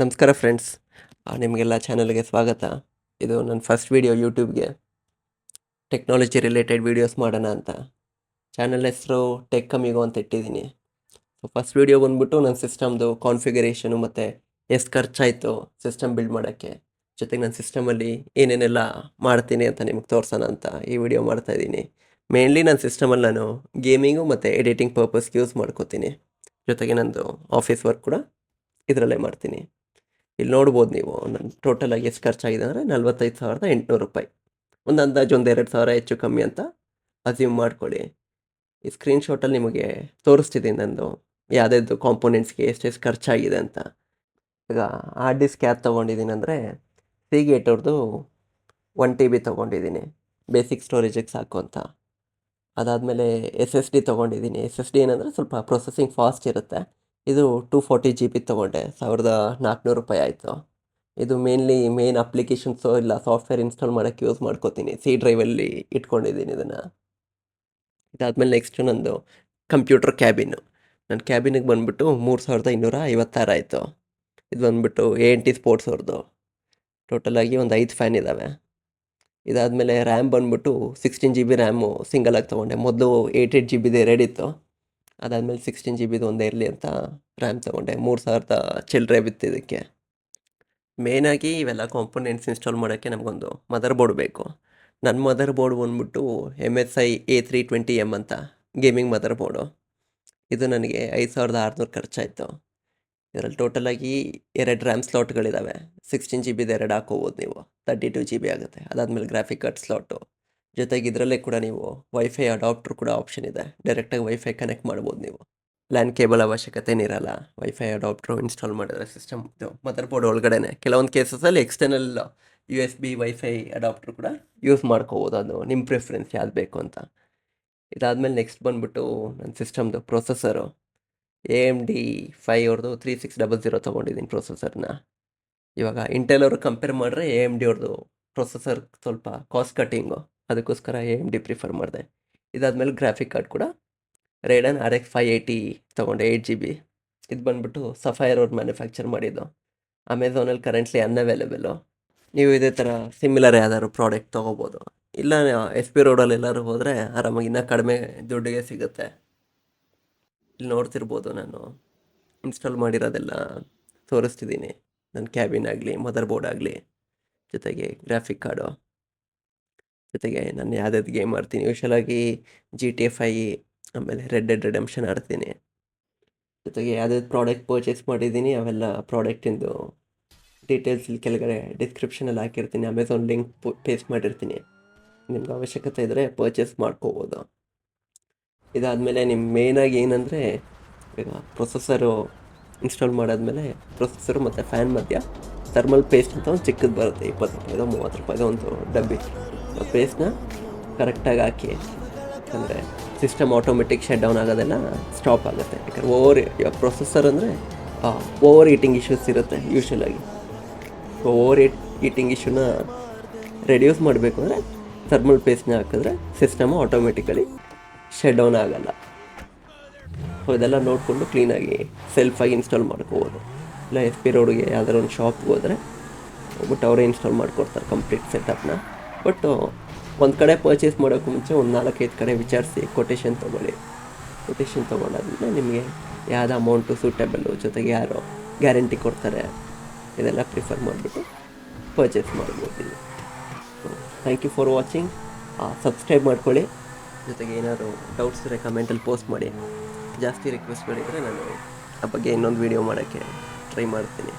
ನಮಸ್ಕಾರ ಫ್ರೆಂಡ್ಸ್ ನಿಮಗೆಲ್ಲ ಚಾನಲ್ಗೆ ಸ್ವಾಗತ. ಇದು ನನ್ನ ಫಸ್ಟ್ ವೀಡಿಯೋ ಯೂಟ್ಯೂಬ್ಗೆ ಟೆಕ್ನಾಲಜಿ ರಿಲೇಟೆಡ್ ವೀಡಿಯೋಸ್ ಮಾಡೋಣ ಅಂತ. ಚಾನಲ್ ಹೆಸರು ಟೆಕ್ ಕಮಿಗೋ ಅಂತ ಇಟ್ಟಿದ್ದೀನಿ. ಸೊ ಫಸ್ಟ್ ವೀಡಿಯೋ ಬಂದುಬಿಟ್ಟು ನನ್ನ ಸಿಸ್ಟಮ್ದು ಕಾನ್ಫಿಗರೇಷನು ಮತ್ತು ಎಷ್ಟು ಖರ್ಚಾಯಿತು ಸಿಸ್ಟಮ್ ಬಿಲ್ಡ್ ಮಾಡೋಕ್ಕೆ. ಜೊತೆಗೆ ನನ್ನ ಸಿಸ್ಟಮಲ್ಲಿ ಏನೇನೆಲ್ಲ ಮಾಡ್ತೀನಿ ಅಂತ ನಿಮಗೆ ತೋರ್ಸೋಣ ಅಂತ ಈ ವಿಡಿಯೋ ಮಾಡ್ತಾಯಿದ್ದೀನಿ ಮೇನ್ಲಿ ನನ್ನ ಸಿಸ್ಟಮಲ್ಲಿ ನಾನು ಗೇಮಿಂಗು ಮತ್ತು ಎಡಿಟಿಂಗ್ ಪರ್ಪಸ್ಗೆ ಯೂಸ್ ಮಾಡ್ಕೋತೀನಿ. ಜೊತೆಗೆ ನಂದು ಆಫೀಸ್ ವರ್ಕ್ ಕೂಡ ಇದರಲ್ಲೇ ಮಾಡ್ತೀನಿ. ಇಲ್ಲಿ ನೋಡ್ಬೋದು ನೀವು. ನನ್ನ ಟೋಟಲಾಗಿ ಎಷ್ಟು ಖರ್ಚಾಗಿದೆ ಅಂದರೆ ನಲ್ವತ್ತೈದು ಸಾವಿರದ ಎಂಟುನೂರು ರೂಪಾಯಿ. ಒಂದು ಅಂದಾಜು ಒಂದು ಎರಡು ಸಾವಿರ ಹೆಚ್ಚು ಕಮ್ಮಿ ಅಂತ ಅಸ್ಯೂಮ್ ಮಾಡ್ಕೊಳ್ಳಿ. ಈ ಸ್ಕ್ರೀನ್ಶಾಟಲ್ಲಿ ನಿಮಗೆ ತೋರಿಸ್ತಿದ್ದೀನಿ ನಂದು ಯಾವುದ್ಯಾವ್ದು ಕಾಂಪೋನೆಂಟ್ಸ್ಗೆ ಎಷ್ಟೆಷ್ಟು ಖರ್ಚಾಗಿದೆ ಅಂತ. ಈಗ ಹಾರ್ಡ್ ಡಿಸ್ಕ್ ಯಾವ್ದು ತೊಗೊಂಡಿದ್ದೀನಿ ಅಂದರೆ ಸಿ ಗೇಟ್ ಅವ್ರದ್ದು ಒನ್ ಟಿ ಬಿ ತೊಗೊಂಡಿದ್ದೀನಿ ಬೇಸಿಕ್ ಸ್ಟೋರೇಜಿಗೆ ಸಾಕು ಅಂತ. ಅದಾದಮೇಲೆ ಎಸ್ ಎಸ್ ಡಿ ತೊಗೊಂಡಿದ್ದೀನಿ. ಎಸ್ ಎಸ್ ಡಿ ಏನಂದರೆ ಸ್ವಲ್ಪ ಪ್ರೊಸೆಸಿಂಗ್ ಫಾಸ್ಟ್ ಇರುತ್ತೆ. ಇದು ಟೂ ಫೋರ್ಟಿ ಜಿ ಬಿ ತೊಗೊಂಡೆ, ಸಾವಿರದ ನಾಲ್ಕುನೂರು ರೂಪಾಯಿ ಆಯಿತು. ಇದು ಮೇನ್ಲಿ ಮೇನ್ ಅಪ್ಲಿಕೇಶನ್ಸು ಇಲ್ಲ ಸಾಫ್ಟ್ವೇರ್ ಇನ್ಸ್ಟಾಲ್ ಮಾಡೋಕ್ಕೆ ಯೂಸ್ ಮಾಡ್ಕೋತೀನಿ ಸಿ ಡ್ರೈವಲ್ಲಿ ಇಟ್ಕೊಂಡಿದ್ದೀನಿ ಇದನ್ನು. ಇದಾದಮೇಲೆ ನೆಕ್ಸ್ಟ್ ನಂದು ಕಂಪ್ಯೂಟರ್ ಕ್ಯಾಬಿನು ನನ್ನ ಕ್ಯಾಬಿನಿಗೆ ಬಂದುಬಿಟ್ಟು ಮೂರು ಸಾವಿರದ ಇನ್ನೂರ ಐವತ್ತಾರು ಆಯಿತು. ಇದು ಬಂದುಬಿಟ್ಟು ಎ ಎನ್ ಟಿ ಸ್ಪೋರ್ಟ್ಸ್ ಅವ್ರದ್ದು ಟೋಟಲಾಗಿ ಒಂದು ಐದು ಫ್ಯಾನ್ ಇದ್ದಾವೆ ಇದಾದಮೇಲೆ ರ್ಯಾಮ್ ಬಂದುಬಿಟ್ಟು ಸಿಕ್ಸ್ಟೀನ್ ಜಿ ಬಿ ರ್ಯಾಮು ಸಿಂಗಲಾಗಿ ತೊಗೊಂಡೆ. ಮೊದಲು ಏಯ್ಟ್ ಏಯ್ಟ್ ಜಿ ರೆಡಿ ಎರಡಿತ್ತು ಅದಾದಮೇಲೆ ಸಿಕ್ಸ್ಟೀನ್ ಜಿ ಬಿದು ಒಂದೇ ಇರಲಿ ಅಂತ ರ್ಯಾಮ್ ತೊಗೊಂಡೆ. ಮೂರು ಸಾವಿರದ ಚಿಲ್ಲರೆ ಬಿತ್ತು ಇದಕ್ಕೆ. ಮೇಯ್ನಾಗಿ ಇವೆಲ್ಲ ಕಾಂಪೊನೆಂಟ್ಸ್ ಇನ್ಸ್ಟಾಲ್ ಮಾಡೋಕ್ಕೆ ನಮಗೊಂದು ಮದರ್ ಬೋರ್ಡ್ ಬೇಕು. ನನ್ನ ಮದರ್ ಬೋರ್ಡ್ ಬಂದ್ಬಿಟ್ಟು M S I A three twenty M ಅಂತ ಗೇಮಿಂಗ್ ಮದರ್ ಬೋರ್ಡು ಇದು ನನಗೆ ಐದು ಸಾವಿರದ ಆರುನೂರು ಖರ್ಚಾಯಿತು. ಇದರಲ್ಲಿ ಟೋಟಲಾಗಿ ಎರಡು ರ್ಯಾಮ್ ಸ್ಲಾಟ್ಗಳಿದ್ದಾವೆ ಸಿಕ್ಸ್ಟೀನ್ ಜಿ ಬಿದು ಎರಡು ಹಾಕೋಬೋದು ನೀವು. ತರ್ಟಿ ಟು ಜಿ ಬಿ ಆಗುತ್ತೆ. ಅದಾದಮೇಲೆ ಗ್ರಾಫಿಕ್ ಕಾರ್ಡ್ ಸ್ಲಾಟು ಜೊತೆಗೆ ಇದರಲ್ಲೇ ಕೂಡ ನೀವು ವೈಫೈ ಅಡಾಪ್ಟರ್ ಕೂಡ ಆಪ್ಷನ್ ಇದೆ. ಡೈರೆಕ್ಟಾಗಿ ವೈಫೈ ಕನೆಕ್ಟ್ ಮಾಡ್ಬೋದು ನೀವು. ಲ್ಯಾನ್ ಕೇಬಲ್ ಅವಶ್ಯಕತೆ ಇರಲ್ಲ ವೈಫೈ ಅಡಾಪ್ಟ್ರು ಇನ್ಸ್ಟಾಲ್ ಮಾಡಿದ್ರೆ ಸಿಸ್ಟಮ್ ಇದು. ಮದರ್ ಬೋರ್ಡ್ ಒಳಗಡೆ ಕೆಲವೊಂದು ಕೇಸಸಲ್ಲಿ external U S B wifi adapter ಕೂಡ ಯೂಸ್ ಮಾಡ್ಕೋಬೋದು. ಅದು ನಿಮ್ಮ ಪ್ರಿಫರೆನ್ಸ್ ಯಾವ್ದು ಬೇಕು ಅಂತ. ಇದಾದಮೇಲೆ ನೆಕ್ಸ್ಟ್ ಬಂದುಬಿಟ್ಟು ನನ್ನ ಸಿಸ್ಟಮ್ದು processor A M D five ಅವ್ರದ್ದು ತ್ರೀ ಸಿಕ್ಸ್ ಡಬಲ್ ಜೀರೋ ತೊಗೊಂಡಿದ್ದೀನಿ ಪ್ರೊಸೆಸರ್ನ ಇವಾಗ ಇಂಟೆಲ್ ಅವರು ಕಂಪೇರ್ ಮಾಡಿದ್ರೆ ಎ ಎಂ ಡಿ ಅವ್ರದ್ದು ಪ್ರೊಸೆಸರ್ ಸ್ವಲ್ಪ ಕಾಸ್ಟ್ ಕಟ್ಟಿಂಗು ಅದಕ್ಕೋಸ್ಕರ ಎ ಎಂ ಡಿ ಪ್ರಿಫರ್ ಮಾಡಿದೆ. ಇದಾದಮೇಲೆ ಗ್ರಾಫಿಕ್ ಕಾರ್ಡ್ ಕೂಡ Radeon R X five eighty ತೊಗೊಂಡೆ ಏಯ್ಟ್ ಜಿ ಬಿ ಇದು ಬಂದುಬಿಟ್ಟು ಸಫೈರ್ ಅವ್ರು ಮ್ಯಾನುಫ್ಯಾಕ್ಚರ್ ಮಾಡಿದ್ದು. ಅಮೆಝಾನಲ್ಲಿ ಕರೆಂಟ್ಲಿ ಅನ್ಅವೈಲೇಬಲು ನೀವು ಇದೇ ಥರ ಸಿಮಿಲರ್ ಯಾವ್ದಾದ್ರು ಪ್ರಾಡಕ್ಟ್ ತೊಗೋಬೋದು. ಇಲ್ಲ ಎಸ್ ಪಿ ರೋಡಲ್ಲಿ ಎಲ್ಲರೂ ಹೋದರೆ ಆರಾಮಾಗಿ ಇನ್ನೂ ಕಡಿಮೆ ದುಡ್ಡಿಗೆ ಸಿಗುತ್ತೆ. ಇಲ್ಲಿ ನೋಡ್ತಿರ್ಬೋದು ನಾನು. ಇನ್ಸ್ಟಾಲ್ ಮಾಡಿರೋದೆಲ್ಲ ತೋರಿಸ್ತಿದ್ದೀನಿ ನನ್ನ ಕ್ಯಾಬಿನ್ ಆಗಲಿ ಮದರ್ ಬೋರ್ಡ್ ಆಗಲಿ, ಜೊತೆಗೆ ಗ್ರಾಫಿಕ್ ಕಾರ್ಡು ಜೊತೆಗೆ ನಾನು ಯಾವ್ದಾದ್ರು ಗೇಮ್ ಆಡ್ತೀನಿ. ಯೂಶಲಾಗಿ ಜಿ ಟಿ ಎಫ್ ಐ ಆಮೇಲೆ ರೆಡ್ ಡೆಡ್ ರೆಡಮ್ಷನ್ ಆಡ್ತೀನಿ. ಜೊತೆಗೆ ಯಾವ್ದಾದ್ರು ಪ್ರಾಡಕ್ಟ್ ಪರ್ಚೇಸ್ ಮಾಡಿದ್ದೀನಿ, ಅವೆಲ್ಲ ಪ್ರಾಡಕ್ಟಿಂದು ಡೀಟೇಲ್ಸ್ ಇಲ್ಲಿ ಕೆಳಗಡೆ ಡಿಸ್ಕ್ರಿಪ್ಷನಲ್ಲಿ ಹಾಕಿರ್ತೀನಿ. ಅಮೆಝಾನ್ ಲಿಂಕ್ ಪೇಸ್ಟ್ ಮಾಡಿರ್ತೀನಿ. ನಿಮ್ಗೆ ಅವಶ್ಯಕತೆ ಇದ್ದರೆ ಪರ್ಚೇಸ್ ಮಾಡ್ಕೋಬೋದು. ಇದಾದಮೇಲೆ ನಿಮ್ಮ ಮೇಯ್ನಾಗಿ ಏನಂದರೆ, ಈಗ ಪ್ರೊಸೆಸರು ಇನ್ಸ್ಟಾಲ್ ಮಾಡಾದಮೇಲೆ ಪ್ರೊಸೆಸರು ಮತ್ತು ಫ್ಯಾನ್ ಮಧ್ಯ ಥರ್ಮಲ್ ಪೇಸ್ಟ್ ಅಂತ ಒಂದು ಚಿಕ್ಕದು ಬರುತ್ತೆ. ಇಪ್ಪತ್ತು ರೂಪಾಯಿದೋ, ಮೂವತ್ತು ರೂಪಾಯಿದೋ ಒಂದು ಡಬ್ಬಿ. ಆ ಪೇಸ್ಟ್ನ ಕರೆಕ್ಟಾಗಿ ಹಾಕಿ. ಅಂದರೆ ಸಿಸ್ಟಮ್ ಆಟೋಮೆಟಿಕ್ ಶಟ್ ಡೌನ್ ಆಗೋದೆಲ್ಲ ಸ್ಟಾಪ್ ಆಗುತ್ತೆ. ಯಾಕಂದರೆ ಓವರ್ ಪ್ರೊಸೆಸರ್ ಅಂದರೆ ಓವರ್ ಈಟಿಂಗ್ ಇಶ್ಯೂಸ್ ಇರುತ್ತೆ ಯೂಶ್ವಲಾಗಿ ಓವರ್ ಈಟ್ ಈಟಿಂಗ್ ಇಶ್ಯೂನ ರೆಡ್ಯೂಸ್ ಮಾಡಬೇಕು ಅಂದರೆ ಥರ್ಮಲ್ ಪೇಸ್ಟ್ನ ಹಾಕಿದ್ರೆ ಸಿಸ್ಟಮು ಆಟೋಮೆಟಿಕಲಿ ಶಟ್ ಡೌನ್ ಆಗೋಲ್ಲ. ಸೊ ಇದೆಲ್ಲ ನೋಡಿಕೊಂಡು ಕ್ಲೀನಾಗಿ ಸೆಲ್ಫಾಗಿ ಇನ್ಸ್ಟಾಲ್ ಮಾಡ್ಕೋಬೋದು. ಇಲ್ಲ ಎಸ್ ಪಿ ರೋಡ್ಗೆ ಯಾವ್ದಾರು ಒಂದು ಶಾಪ್ಗೆ ಹೋದರೆ ಹೋಗ್ಬಿಟ್ಟು ಅವರೇ ಇನ್ಸ್ಟಾಲ್ ಮಾಡಿಕೊಡ್ತಾರೆ ಕಂಪ್ಲೀಟ್ ಸೆಟಪ್ನ ಬಟ್ ಒಂದು ಕಡೆ ಪರ್ಚೇಸ್ ಮಾಡೋಕ್ಕೂ ಮುಂಚೆ ಒಂದು ನಾಲ್ಕೈದು ಕಡೆ ವಿಚಾರಿಸಿ ಕೊಟೇಶನ್ ತೊಗೊಳ್ಳಿ. ಕೊಟೇಶನ್ ತೊಗೊಂಡಾದ್ಮೇಲೆ ನಿಮಗೆ ಯಾವ್ದು ಅಮೌಂಟು ಸೂಟೇಬಲ್ಲು ಜೊತೆಗೆ ಯಾರು ಗ್ಯಾರಂಟಿ ಕೊಡ್ತಾರೆ, ಇದೆಲ್ಲ ಪ್ರಿಫರ್ ಮಾಡಿಬಿಟ್ಟು ಪರ್ಚೇಸ್ ಮಾಡ್ಬೋದು thank you for watching subscribe ಮಾಡ್ಕೊಳ್ಳಿ. ಜೊತೆಗೆ ಏನಾದರೂ ಡೌಟ್ಸ್ ಇದ್ದರೆ ಕಮೆಂಟಲ್ಲಿ ಪೋಸ್ಟ್ ಮಾಡಿ. ಜಾಸ್ತಿ ರಿಕ್ವೆಸ್ಟ್ಗಳಿದ್ದರೆ ನಾನು ಆ ಬಗ್ಗೆ ಇನ್ನೊಂದು ವೀಡಿಯೋ ಮಾಡೋಕ್ಕೆ ಟ್ರೈ ಮಾಡ್ತೀನಿ.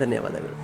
ಧನ್ಯವಾದಗಳು.